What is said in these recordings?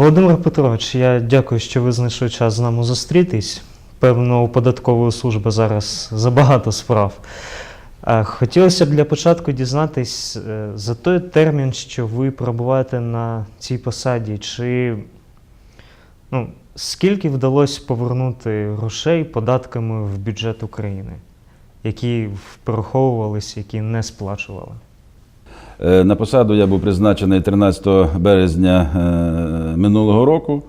Володимир Петрович, я дякую, що ви знайшли час з нами зустрітись. Певно, у податкової служби зараз забагато справ. Хотілося б для початку дізнатись е, за той термін, що ви перебуваєте на цій посаді, чи ну, скільки вдалося повернути грошей податками в бюджет України, які переховувалися, які не сплачували? Е, На посаду я був призначений 13 березня е, минулого року,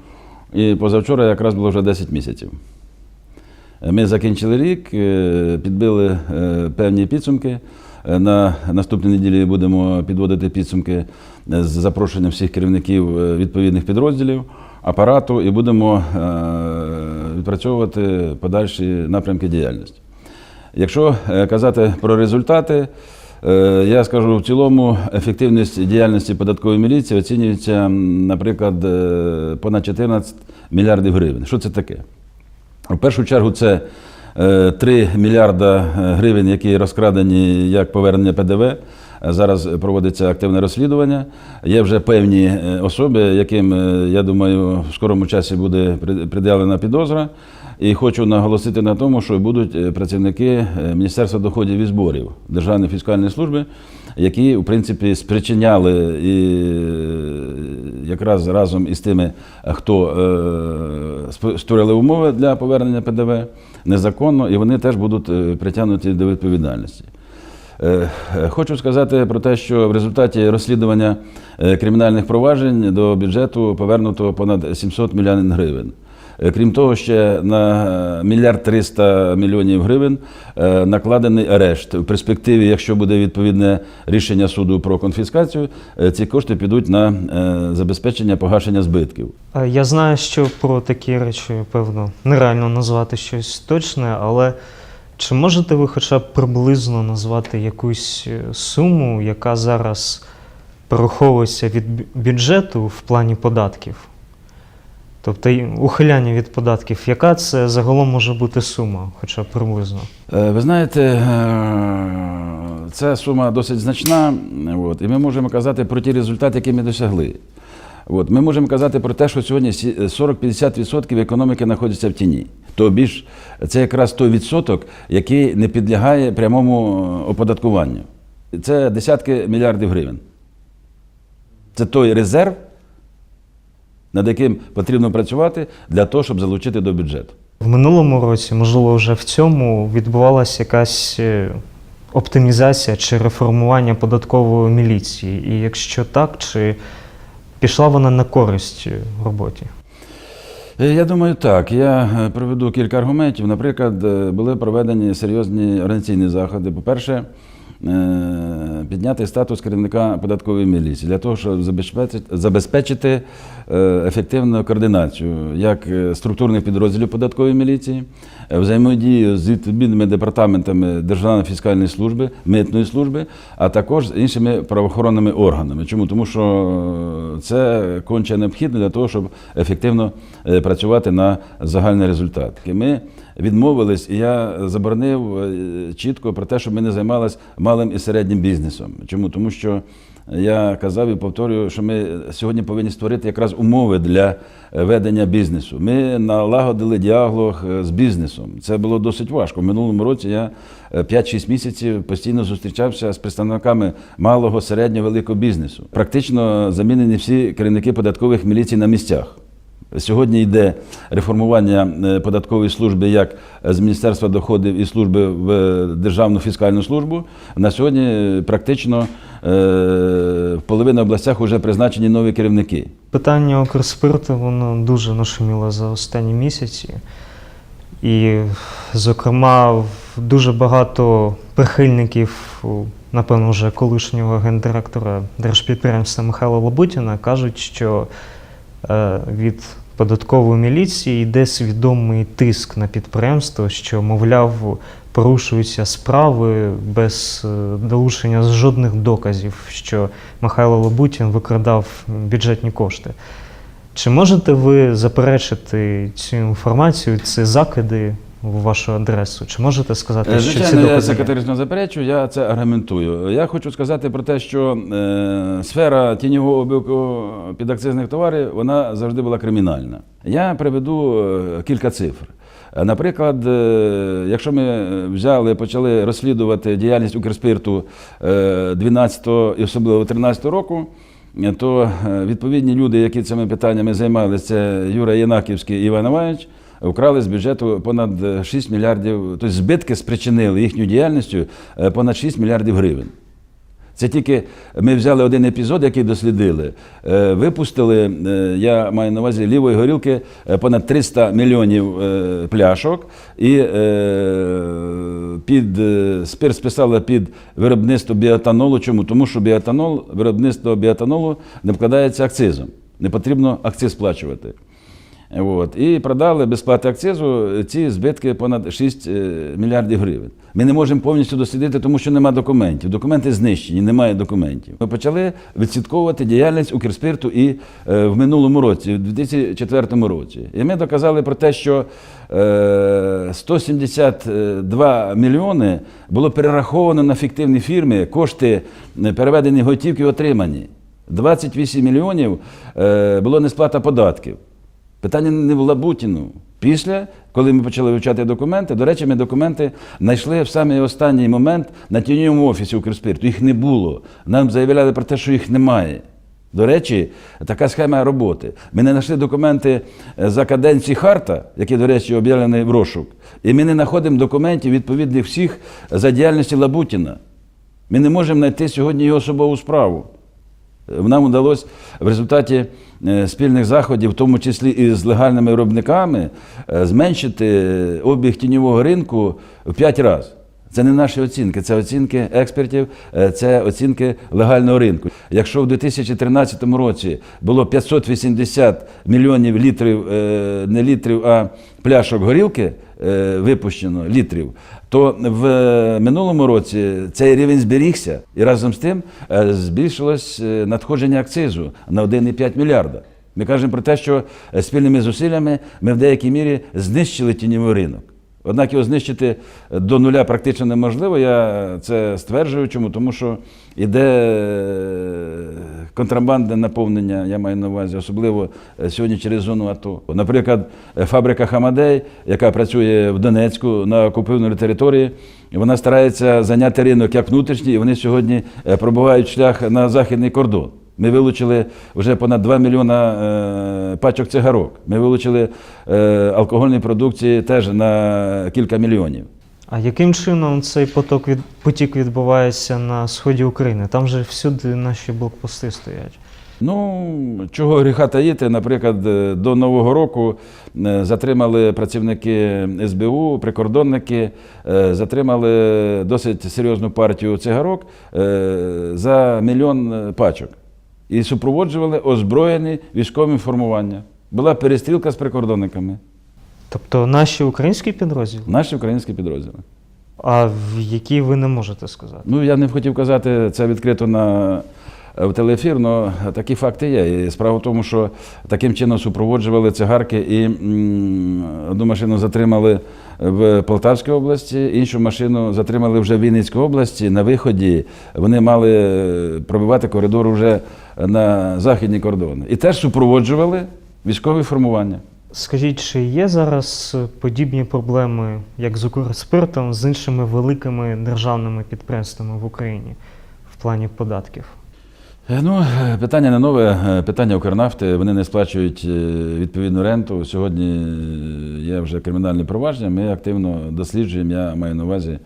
і позавчора якраз було вже 10 місяців. Е, Ми закінчили рік, підбили певні підсумки. На наступній неділі будемо підводити підсумки з запрошенням всіх керівників відповідних підрозділів, апарату і будемо відпрацьовувати подальші напрямки діяльності. Якщо казати про результати, я скажу в цілому, ефективність діяльності податкової міліції оцінюється, наприклад, е, понад 14 мільярдів гривень. Що це таке? В першу чергу це е, 3 мільярда е, гривень, які розкрадені як повернення ПДВ. Е, Зараз проводиться активне розслідування. Є вже певні е, особи, яким, е, я думаю, в скорому часі буде пред'явлена підозра. І хочу наголосити на тому, що будуть е, працівники е, Міністерства доходів і зборів Державної фіскальної служби, які, в принципі, спричиняли і е, якраз разом із тими, хто створили умови для повернення ПДВ незаконно, і вони теж будуть притягнуті до відповідальності. Хочу сказати про те, що в результаті розслідування кримінальних проваджень до бюджету повернуто понад 700 мільйонів гривень. Е, Крім того, ще на е, мільярд 300 мільйонів гривень е, накладений арешт. В перспективі, якщо буде відповідне рішення суду про конфіскацію, ці кошти підуть на забезпечення погашення збитків. Я знаю, що про такі речі, певно, нереально назвати щось точне, але чи можете ви хоча б приблизно назвати якусь суму, яка зараз переховується від бюджету в плані податків? Тобто ухиляння від податків, яка це загалом може бути сума, хоча б приблизно? Е, Ви знаєте, е, ця сума досить значна, от, і ми можемо казати про ті результати, які ми досягли. От, ми можемо казати про те, що сьогодні 40-50% економіки знаходиться в тіні. То більш це якраз той відсоток, який не підлягає прямому е, оподаткуванню. Це десятки мільярдів гривень. Це той резерв, над яким потрібно працювати для того, щоб залучити до бюджету. В минулому році, можливо, вже в цьому відбувалася якась е, оптимізація чи реформування податкової міліції. І якщо так, чи пішла вона на користь роботі? Е, Я думаю, так. Я е, приведу кілька аргументів. Наприклад, були проведені серйозні організаційні заходи. По-перше, підняти статус керівника податкової міліції для того, щоб забезпечити, забезпечити е, ефективну координацію як е, структурних підрозділів податкової міліції, е, взаємодію з відповідними департаментами Державної фіскальної служби, митної служби, а також з іншими правоохоронними органами. Чому? Тому що е, це конче необхідно для того, щоб ефективно е, працювати на загальний результат. І Ми відмовились, і я заборонив е, чітко про те, щоб ми не займалися малим і середнім бізнесом. Чому? Тому що я казав і повторюю, що ми сьогодні повинні створити якраз умови для е, ведення бізнесу. Ми налагодили діалог е, з бізнесом. Це було досить важко. В минулому році я е, 5-6 місяців постійно зустрічався з представниками малого, середнього, великого бізнесу. Практично замінені всі керівники податкових міліцій на місцях. Сьогодні йде реформування е, податкової служби як з Міністерства доходів і служби в Державну фіскальну службу. На сьогодні е, практично е, в половині областях вже призначені нові керівники. Питання Укрспирту воно дуже нашуміло за останні місяці. І, зокрема, дуже багато прихильників, напевно, вже колишнього гендиректора держпідприємства Михайла Лабутіна кажуть, що е, від податкової міліції йде свідомий тиск на підприємство, що, мовляв, порушуються справи без е, долучення жодних доказів, що Михайло Лобутін викрадав бюджетні кошти. Чи можете ви заперечити цю інформацію, ці закиди в вашу адресу. Чи можете сказати, Е, що ці Звичайно, я це категорично заперечую, я це аргументую. Я хочу сказати про те, що е, сфера тіньового обігу підакцизних товарів вона завжди була кримінальна. Я приведу е, кілька цифр. Е, Наприклад, якщо ми взяли, почали розслідувати діяльність Укрспирту е, 12 і особливо 13 року, то відповідні люди, які цими питаннями займалися, це Юра Янаківський і Іван Іванович, вкрали з бюджету понад е, 6 мільярдів, тобто збитки спричинили їхню діяльністю е, понад 6 мільярдів гривень. Це тільки ми взяли один епізод, який дослідили. Е, Випустили, е, я маю на увазі лівої горілки, е, понад 300 мільйонів е, пляшок, і е, під е, спирт списали під виробництво біотанолу. Чому? Тому що біотанол, виробництво біотанолу не вкладається акцизом. Не потрібно акциз сплачувати. От. І продали без плати акцизу ці збитки понад 6 е, мільярдів гривень. Ми не можемо повністю дослідити, тому що немає документів. Документи знищені, немає документів. Ми почали відслідковувати діяльність Укрспирту і е, в минулому році, в 2004 році. І ми доказали про те, що е, 172 мільйони було перераховано на фіктивні фірми, кошти е, переведені готівки отримані. 28 мільйонів е, було несплата податків. Питання не в Лабутіну. Після, коли ми почали вивчати документи, до речі, ми документи знайшли в самий останній момент на тіньовому офісі Укрспирту. Їх не було. Нам заявляли про те, що їх немає. До речі, така схема роботи. Ми не знайшли документи е, за каденції Харта, який, до речі, об'явлений в розшук. І ми не знаходимо документів відповідних всіх за діяльності Лабутіна. Ми не можемо знайти сьогодні його особову справу. Нам вдалося в результаті е, спільних заходів, в тому числі і з легальними виробниками, е, зменшити обіг тіньового ринку в 5 разів. Це не наші оцінки, це оцінки експертів, е, це оцінки легального ринку. Якщо в 2013 році було 580 мільйонів літрів, е, не літрів, а пляшок горілки е, випущено літрів, то в минулому році цей рівень зберігся, і разом з тим е, збільшилось е, надходження акцизу на 1,5 мільярда. Ми кажемо про те, що е, спільними зусиллями ми в деякій мірі знищили тіньовий ринок. Однак його знищити до нуля практично неможливо. Я це стверджую. Чому? Тому що йде е, контрабандне наповнення, я маю на увазі, особливо е, сьогодні через зону АТО. Наприклад, е, фабрика Хамадей, яка працює в Донецьку на окупованій території, вона старається зайняти ринок як внутрішній, і вони сьогодні пробувають шлях на західний кордон. Ми вилучили вже понад 2 мільйона е, пачок цигарок. Ми вилучили е, алкогольної продукції теж на кілька мільйонів. А яким чином цей поток від потік відбувається на сході України? Там же всюди наші блокпости стоять. Ну, чого гріха таїти, наприклад, е, до Нового року затримали працівники СБУ, прикордонники, затримали досить серйозну партію цигарок за мільйон пачок. І супроводжували озброєні військові формування. Була перестрілка з прикордонниками. Тобто наші українські підрозділи, Наші українські підрозділи. а в які ви не можете сказати. Ну, я не хотів казати це відкрито на в телеефір, але такі факти є. І справа в тому, що таким чином супроводжували цигарки і одну машину затримали в Полтавській області, іншу машину затримали вже в Вінницькій області. На виході вони мали пробивати коридор вже на західні кордони. І теж супроводжували військові формування. Скажіть, чи є зараз подібні проблеми, як з Укрспиртом, з іншими великими державними підприємствами в Україні в плані податків? Е, Ну, е, питання не нове, е, питання Укрнафти. Вони не сплачують відповідну ренту. Сьогодні є вже кримінальне провадження. Ми активно досліджуємо. Я маю на увазі,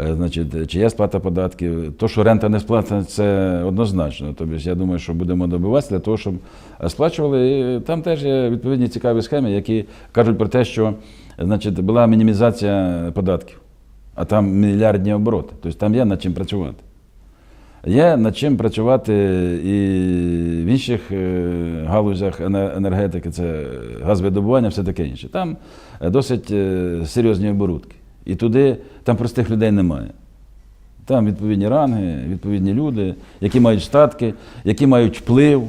значить, чи є сплата податків. То, що рента не сплата, це однозначно. Тобто, я думаю, що будемо добиватися для того, щоб сплачували. І там теж є відповідні цікаві схеми, які кажуть про те, що значить, була мінімізація податків, а там мільярдні обороти. Тобто там є над чим працювати. Є над чим працювати і в інших е, галузях енергетики, це газовидобування, все таке інше. Там е, досить е, серйозні оборудки. І туди там простих людей немає. Там відповідні ранги, відповідні люди, які мають статки, які мають вплив,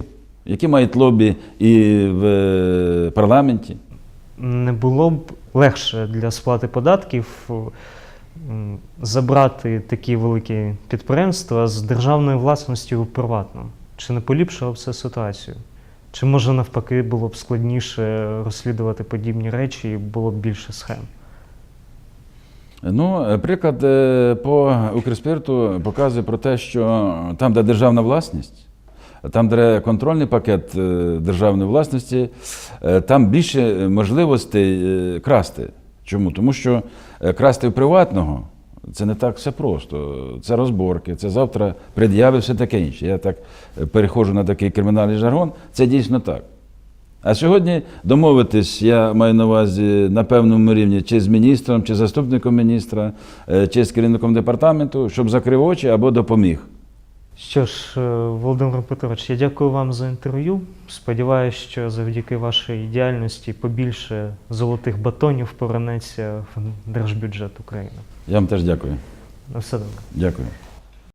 які мають лобі і в парламенті. Не було б легше для сплати податків забрати такі великі підприємства з державної власності у приватну? Чи не поліпшило б це ситуацію? Чи може навпаки було б складніше розслідувати подібні речі і було б більше схем? Ну, е, приклад е, по Укрспирту показує про те, що там, де державна власність, там, де контрольний пакет е, державної власності, там більше можливостей красти. Чому? Тому що е, красти в приватного це не так все просто. Це розборки, це завтра пред'яви, все таке інше. Я так е, переходжу на такий кримінальний жаргон. Це дійсно так. А сьогодні домовитись, я маю на увазі на певному рівні, чи з міністром, чи заступником міністра, е, чи з керівником департаменту, щоб закрив очі або допоміг. Що ж, е, Володимир Петрович, я дякую вам за інтерв'ю. Сподіваюся, що завдяки вашій діяльності побільше золотих батонів повернеться в держбюджет України. Я вам теж дякую. На все добре. Дякую.